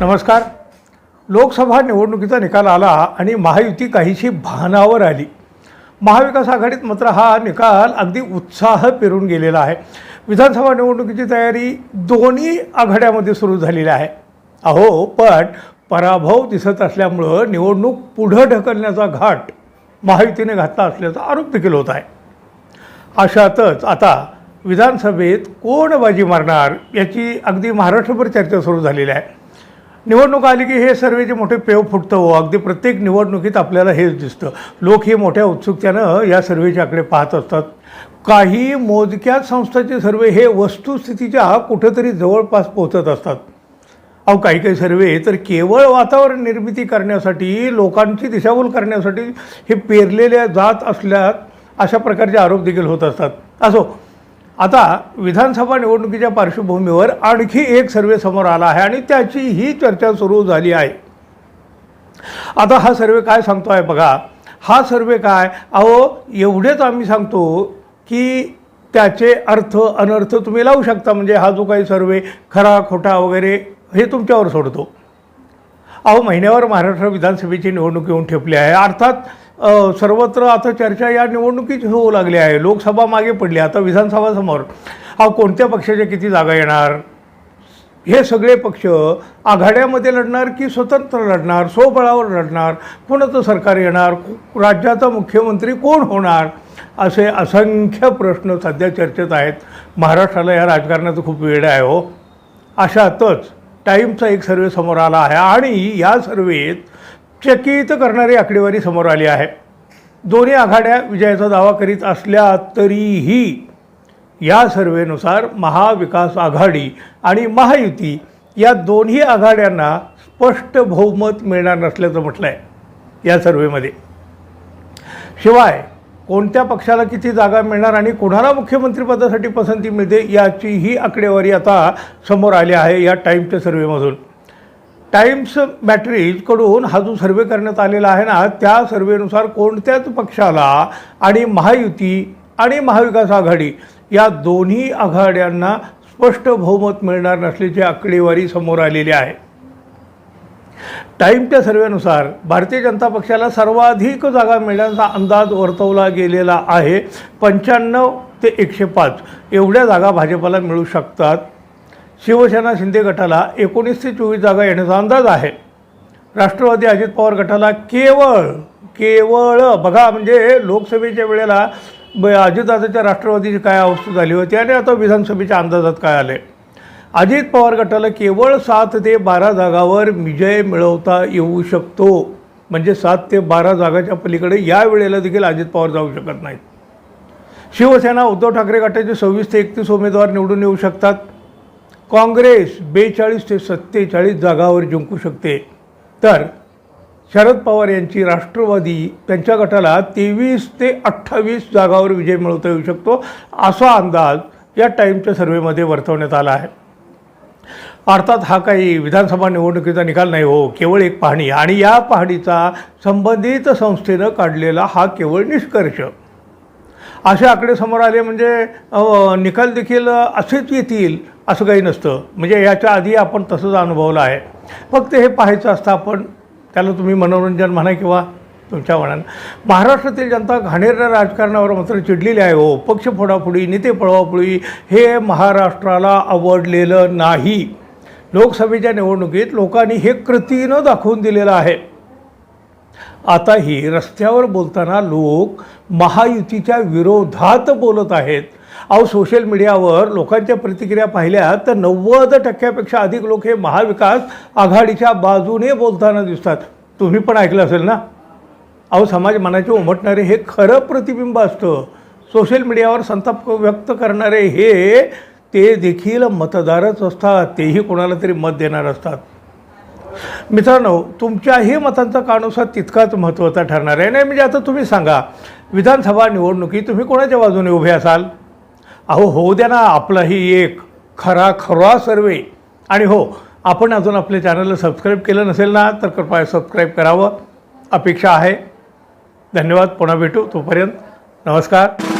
नमस्कार. लोकसभा निवडणुकीचा निकाल आला आणि महायुती काहीशी भानावर आली. महाविकास आघाडीत मात्र हा निकाल अगदी उत्साह पेरून गेलेला आहे. विधानसभा निवडणुकीची तयारी दोन्ही आघाड्यामध्ये सुरू झालेली आहे. अहो पण पराभव दिसत असल्यामुळं निवडणूक पुढं ढकलण्याचा घाट महायुतीने घातला असल्याचा आरोप देखील होत आहे. अशातच आता विधानसभेत कोण बाजी मारणार याची अगदी महाराष्ट्रभर चर्चा सुरू झालेली आहे. निवडणूक आली की हे सर्वेचे मोठे पेव फुटतं हो अगदी प्रत्येक निवडणुकीत आपल्याला हेच दिसतं. लोक हे मोठ्या उत्सुकतेनं या सर्वेच्याकडे आकडे पाहत असतात. काही मोजक्याच संस्थांचे सर्वे हे वस्तुस्थितीच्या कुठंतरी जवळपास पोहोचत असतात. अहो काही काही सर्वे तर केवळ वातावरण निर्मिती करण्यासाठी लोकांची दिशाभूल करण्यासाठी हे पेरलेल्या जात असल्यात अशा प्रकारचे आरोप देखील होत असतात. असो आता विधानसभा निवडणुकीच्या पार्श्वभूमीवर आणखी एक सर्वे समोर आला आहे आणि त्याची ही चर्चा सुरू झाली आहे. आता हा सर्वे काय सांगतो आहे बघा. हा सर्वे काय? अहो एवढेच आम्ही सांगतो की त्याचे अर्थ अनर्थ तुम्ही लावू शकता. म्हणजे हा जो काही सर्वे खरा खोटा वगैरे हे तुमच्यावर सोडतो. अहो महिन्यावर महाराष्ट्र विधानसभेची निवडणूक येऊन ठेपली आहे. अर्थात सर्वत्र आता चर्चा या निवडणुकीची होऊ लागली आहे. लोकसभा मागे पडली आता विधानसभा समोर हा कोणत्या पक्षाच्या किती जागा येणार? हे सगळे पक्ष आघाड्यामध्ये लढणार की स्वतंत्र लढणार स्वबळावर लढणार? कोणाचं सरकार येणार? राज्याचा मुख्यमंत्री कोण होणार? असे असंख्य प्रश्न सध्या चर्चेत आहेत. महाराष्ट्राला या राजकारणाचं खूप वेळ आहे हो. अशातच टाईमचा एक सर्वे समोर आला आहे आणि या सर्वेत चकित करणारी आकडेवारी समोर आली आहे. दोन्ही आघाड्या विजयाचा दावा करीत असल्या तरीही या सर्वेनुसार महाविकास आघाडी आणि महायुती या दोन्ही आघाड्यांना स्पष्ट बहुमत मिळणार नसल्याचं म्हटलं आहे या सर्वेमध्ये. शिवाय कोणत्या पक्षाला किती जागा मिळणार आणि कोणाला मुख्यमंत्रीपदासाठी पसंती मिळते याचीही आकडेवारी आता समोर आली आहे या टाईमच्या सर्वेमधून. टाइम्स बॅटरीजकडून हा जो सर्वे करण्यात आलेला आहे ना त्या सर्वेनुसार कोणत्याच पक्षाला आणि महायुती आणि महाविकास आघाडी या दोन्ही आघाड्यांना स्पष्ट बहुमत मिळणार नसल्याची आकडेवारी समोर आलेली आहे. टाईमच्या सर्वेनुसार भारतीय जनता पक्षाला सर्वाधिक जागा मिळण्याचा अंदाज वर्तवला गेलेला आहे. पंच्याण्णव ते एकशे पाच एवढ्या जागा भाजपला मिळू शकतात. शिवसेना शिंदे गटाला एकोणीस ते चोवीस जागा येण्याचा अंदाज आहे. राष्ट्रवादी अजित पवार गटाला केवळ केवळ बघा म्हणजे लोकसभेच्या वेळेला ब अजितदादाच्या राष्ट्रवादीची काय अवस्था झाली होती आणि आता विधानसभेच्या अंदाजात काय आले अजित पवार गटाला केवळ सात ते बारा जागावर विजय मिळवता येऊ शकतो. म्हणजे सात ते बारा जागाच्या पलीकडे या वेळेला देखील अजित पवार जाऊ शकत नाहीत. शिवसेना उद्धव ठाकरे गटाचे सव्वीस ते एकतीस उमेदवार निवडून येऊ शकतात. काँग्रेस बेचाळीस ते सत्तेचाळीस जागावर जिंकू शकते. तर शरद पवार यांची राष्ट्रवादी त्यांच्या गटाला तेवीस ते अठ्ठावीस जागावर विजय मिळवता येऊ शकतो असा अंदाज या टाईमच्या सर्वेमध्ये वर्तवण्यात आला आहे. अर्थात हा काही विधानसभा निवडणुकीचा निकाल नाही हो केवळ एक पाहणी. आणि या पाहणीचा संबंधित संस्थेनं काढलेला हा केवळ निष्कर्ष. असे आकडे समोर आले म्हणजे निकाल देखील असेच येतील असं काही नसतं. म्हणजे याच्या आधी आपण तसंच अनुभवलं आहे. फक्त हे पाहायचं असतं आपण त्याला तुम्ही मनोरंजन म्हणा किंवा तुमच्या मनानं. महाराष्ट्रातील जनता घाणेरड्या राजकारणावर मात्र चिडलेली आहे. हो पक्ष फोडाफोडी नेते पळवापुळी हे महाराष्ट्राला आवडलेलं नाही. लोकसभेच्या निवडणुकीत लोकांनी हे कृतीनं दाखवून दिलेलं आहे. आताही रस्त्यावर बोलताना लोक महायुतीच्या विरोधात बोलत आहेत. अहो सोशल मीडियावर लोकांच्या प्रतिक्रिया पाहिल्या तर नव्वद टक्क्यापेक्षा अधिक लोक हे महाविकास आघाडीच्या बाजूने बोलताना दिसतात. तुम्ही पण ऐकलं असेल ना? अहो समाज मनाचे उमटणारे हे खरं प्रतिबिंब असतं. सोशल मीडियावर संताप व्यक्त करणारे हे ते देखील मतदारच असतात. तेही कोणाला तरी मत देणार असतात. मित्रांनो तुमच्याही मतांचा काळानुसार तितकाच महत्त्वाचा ठरणार आहे. नाही म्हणजे आता तुम्ही सांगा विधानसभा निवडणुकीत तुम्ही कोणाच्या बाजूने उभे असाल? अहो होऊ द्या ना आपलाही एक खरा खरा सर्वे. आणि हो आपण अजून आपल्या चॅनलला सबस्क्राईब केलं नसेल ना तर कृपया सबस्क्राईब करावं. अपेक्षा आहे. धन्यवाद पुन्हा भेटू तोपर्यंत. नमस्कार.